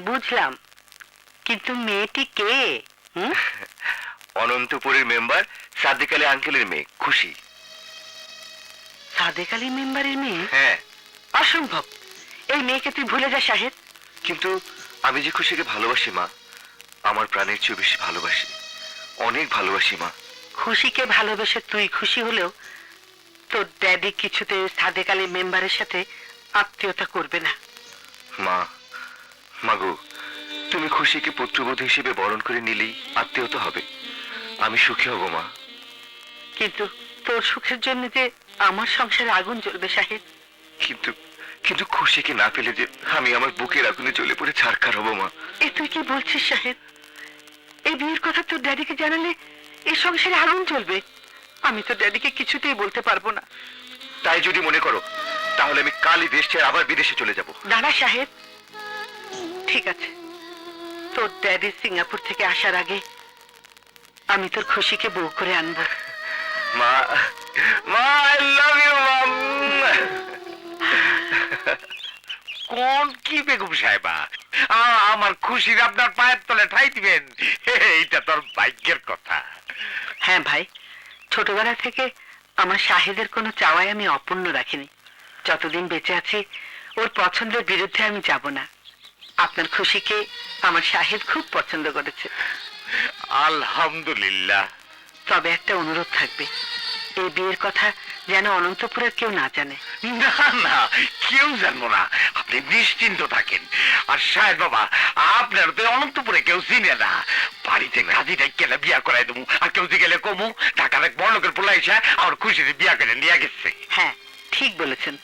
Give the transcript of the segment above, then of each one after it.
বুঝলাম। কিন্তু মেয়েটি কে? হুম? অনন্তপুরের মেম্বার সাদিক আলী আঙ্কেলের মেয়ে খুশি। সাদেক আলী মেম্বারের মেয়ে? হ্যাঁ। অসম্ভব। এই মেয়েকে তুই ভুলে যা শাহেদ কিন্তু আমি যে খুশিকে ভালোবাসি মা আমার প্রাণের চেয়ে বেশি ভালোবাসি। অনেক ভালোবাসি মা। খুশিকে ভালোবেসে তুই খুশি হলেও তোর ড্যাডি কিছুতে সাদেক আলী মেম্বারের সাথে আত্মীয়তা করবে না। মা মাগো তুমি খুশিকে পুত্রবধূ হিসেবে বরণ করে নিলেই আত্মীয়তা হবে। আমি সুখী হব মা। কিন্তু তোর সুখের জন্য যে আমার সংসারে আগুন জ্বলবে সাহেব। কিন্তু কিন্তু খুশিকে না পেলে যে আমি আমার বুকের আগুনে জ্বলে পড়ে ছাড়খার হব মা। এ তুই কি বলছিস সাহেব? এই বিয়ের কথা তোর ড্যাডিকে জানালে এই সংসারে আগুন চলবে আমি তো ড্যাডিকে কিছুতেই বলতে পারব না। তাই যদি মনে করো তাহলে আমি কালই দেশ ছেড়ে আবার বিদেশে চলে যাব। দাঁড়া সাহেব। ঠিক আছে। তোর ড্যাডি সিঙ্গাপুর থেকে আসার আগে আমি তোর খুশিকে বউ করে আনব। মা মা আই লাভ ইউ মাম কোন কি বেগম সাহেবা? আমার খুশির আপনার পায়ের তলে ঠাই দিবেন। এইটা তোর ভাগ্যের কথা। হ্যাঁ ভাই ছোটবেলা থেকে আমার শাহেদের কোনো চাওয়াই আমি অপূর্ণ রাখিনি। যতদিন বেঁচে আছি ওর পছন্দের বিরুদ্ধে আমি যাব না। আপনার খুশিকে আমার শাহেদ খুব পছন্দ করেছে। আলহামদুলিল্লাহ। তবে একটা অনুরোধ থাকবে। এই বিয়ের কথা যেন অনন্তপুরের কেউ না জানে। না না কেউ জানব না। আপনি নিশ্চিন্ত থাকেন। আর সাহেব বাবা আপনার তো অনন্তপুরে কেউ চিনে না। বাড়িতে কাজীটা গেলে বিয়া করাই দেবো। আর কেউ যে গেলে কমু টাকার এক বড় লোকের পোলা এসে আমার খুশিতে বিয়া করে নিয়ে গেছে। হ্যাঁ ঠিক বলেছেন।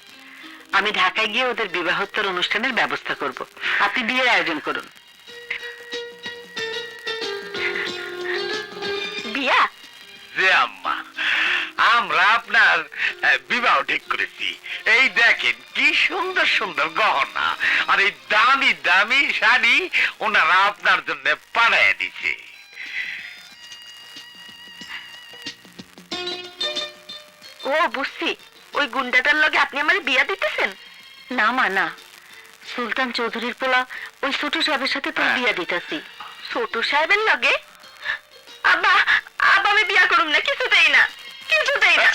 আমি ঢাকায় গিয়ে ওদের বিবাহোত্তর অনুষ্ঠানের ব্যবস্থা করব। আপনি বিয়ের আয়োজন করুন। বিয়া? যে আম্মা আমরা আপনার বিবাহ ঠিক করেছি। এই দেখেন কি সুন্দর সুন্দর গহনা। আর এই দামি দামি শাড়ি ওনারা আপনার জন্য পাঠায় দিছে। ও বুঝছি। ওই গুন্ডাটার লগে আপনি আমার বিয়া দিতেছেন? না মা না। সুলতান চৌধুরীর পোলা ওই ছোট সাহেবের সাথে তোর হ্যাঁ। বিয়া দিতেছি। ছোট সাহেবের লগে? আব্বা আব্বা আমি বিয়া করুম না কিছুতেই না কিছুতেই না।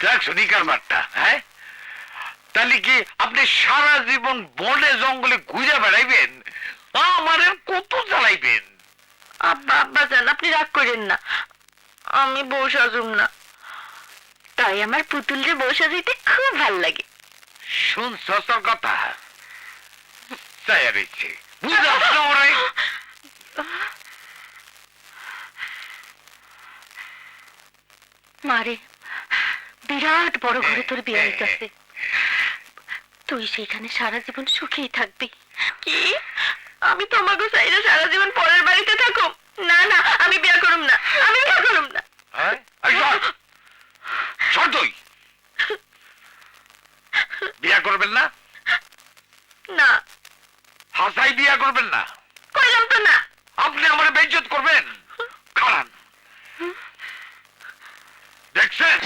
দেখ শুনি কারবারটা হ্যাঁ? তাহলে কি আপনি সারা জীবন বনে জঙ্গলে ঘুরে বেড়াইবেন? আমারে কত জ্বালাইবেন? আব্বা আব্বা জান আপনি রাগ করেন না। আমি বউ সাজুম না। তাই আমার পুতুলরে বউ সাজাইতে খুব ভালো লাগে। তোর কথা চাই রয়েছে বুঝাস না ওরে। মারে বিরাট বড় ঘরে তোর বিয়ে হইতাছে তুই সেইখানে সারা জীবন সুখেই থাকবি। কি? আমি তোমাকে চাইলে সারা জীবন পরের বাড়িতে থাকো না না আমি বিয়ে করুম না। আমি বিয়ে করুম না। হ্যাঁ। সর তুই। বিয়া করবেন না? না। হাসাই বিয়া করবেন না? কইলাম তো না। আপনি আমার বেজ্জত করবেন? খারান দেখছেন?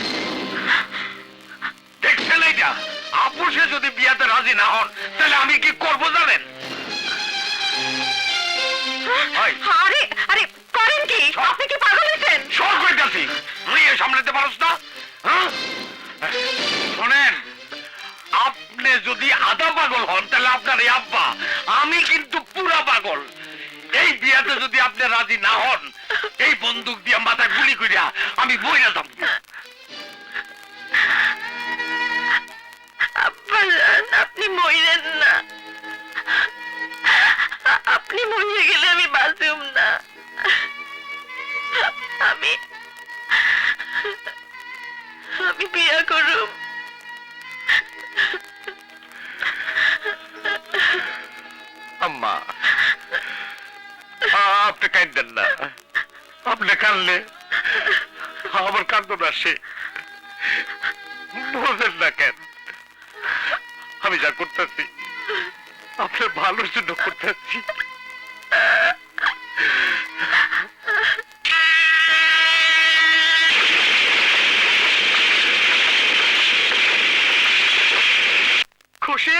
দেখছেন এইটা? আপুসে যদি বিয়াতে রাজি না হন তাহলে আমি কি করব জানেন? আরে আরে আপনি রাজি না হন, এই বন্দুক দিয়ে মাথায় গুলি করিয়া আমি বইরা আপনি মরিলেন না। আপনি মরে গেলে আমি বাঁচুম না। আমি আমি বিয়া করুম। আপনি কাঁদেন না। আপনি কানলে আমার কান্দন আসে। বোঝেন না কেন? আমি যা করতেছি, আপনার ভালোর জন্য করতেছি। খুশি?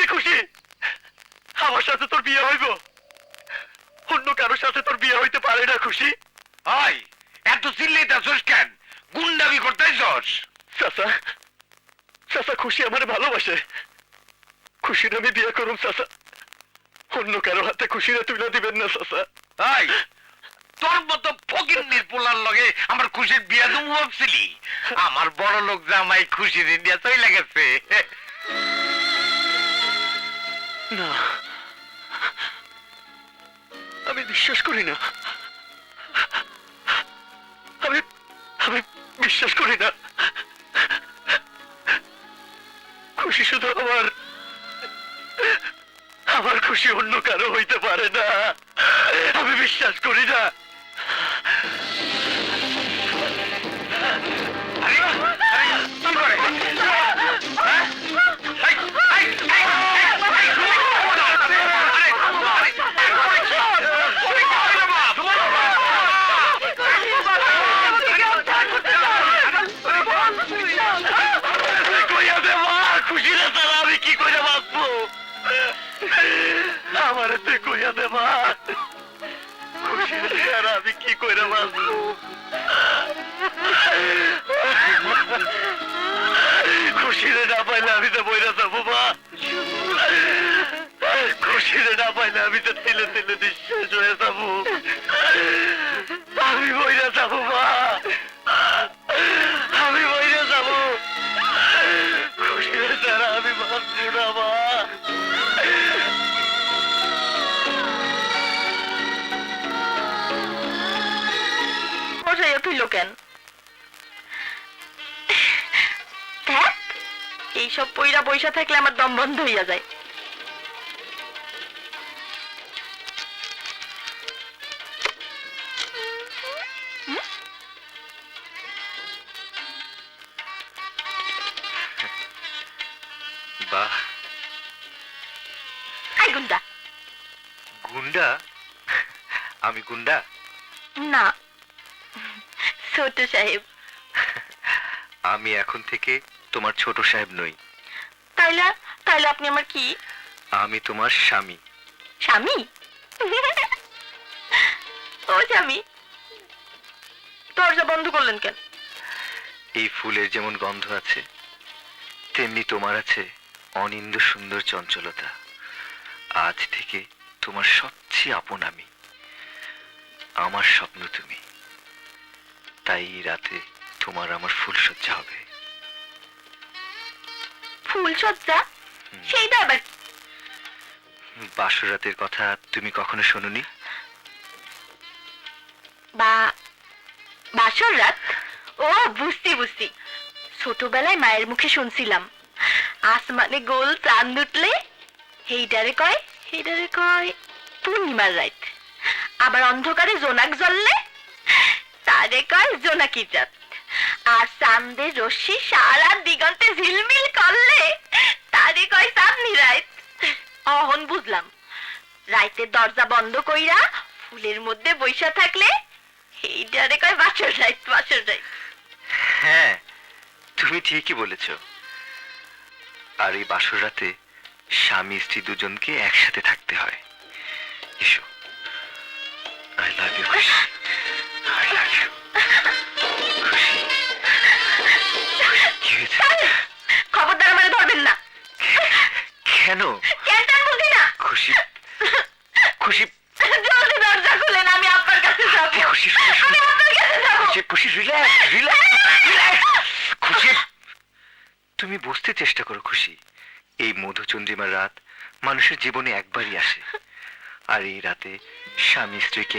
সত্যি খুশি? আমার সাথে তোর বিয়ে হইব। অন্য কারোর সাথে তোর বিয়ে হইতে পারে না খুশি? ওই এত চিল্লাইতেছস কেন? গুন্ডামি করতেছস চাচা চাচা খুশি আমার ভালোবাসে। খুশির আমি বিয়ে করুম চাচা। অন্য কারও হাতে খুশিরে তুলে দিবেন না চাচা। এই তোর মতো ফকির নির্পোলার লগে আমার খুশির বিয়া তুমি ভাবছিলি আমার বড় লোক জামাই খুশির ইন্ডিয়া চলে গেছে না। আমি বিশ্বাস করি না। আমি আমি বিশ্বাস করি না। খুশি শুধু আমার আমার খুশি অন্য কারও হইতে পারে না। আমি বিশ্বাস করি না। দে মা। খুশি রে আমি কি কইরা বাঁচবো? খুশি রে না পাইলে আমি তো বইরা যাব, মা। খুশি রে না পাইলে আমি তো তেলে তেলে নিঃশেষ হয়ে যাব। আমি বইরা যাব, মা। এইসব পইরা পয়সা থাকলে আমার দম বন্ধ হইয়া যায়। বাহ। আই গুন্ডা। গুন্ডা? আমি গুন্ডা? না ছোট সাহেব। আমি এখন থেকে তোমার ছোট সাহেব নই। তাইলে তাইলে আপনি আমার কি? আমি তোমার স্বামী। স্বামী? ও স্বামী দরজা বন্ধ করলেন কেন? এই ফুলের যেমন গন্ধ আছে তেমনি তোমার আছে অনিন্দ সুন্দর চঞ্চলতা। আজ থেকে তোমার সবচেয়ে আপন আমি। আমার স্বপ্ন তুমি। তাই রাতে তোমার আমার ফুলসজ্জা হবে। ফুল সজ্জা সেইটা আবার। বাসরাতের কথা তুমি কখনো শোনোনি? বা বাসর রাত ও বুঝছি বুঝছি। ছোটবেলায় মায়ের মুখে শুনছিলাম। আসমানে গোল চাঁদ উঠলে হেইটারে কয় হেইটারে কয় পূর্ণিমার রাত। আবার অন্ধকারে জোনাক জ্বললে তারে কয় জোনাকি চাঁদ আর চাঁদের রশ্মি সারা দিগন্তে ঝিলমিল রাইতের দরজা বন্ধ কইরা ফুলের মধ্যে বইসা থাকলে এইটারে কয় বাসর রাইত বাসর রাইত। হ্যাঁ তুমি ঠিকই বলেছ। আর এই বাসর রাতে স্বামী স্ত্রী দুজনকে একসাথে থাকতে হয়। এসো। I love you I love you খবরদার আমারে ধরবেন না। কেন? কেন বুঝি না? খুশি খুশি জলদি দরজা খুলেন আমি আপনার কাছে যাব খুশি শুনে শুনে আমি আপনার কাছে যাব খুশি খুশি রিল্যাক্স রিল্যাক্স রিল্যাক্স খুশি তুমি বুঝতে চেষ্টা করো খুশি। এই মধুচন্দ্রিমার রাত মানুষের জীবনে একবারই আসে। আর এই রাতে স্বামী স্ত্রীকে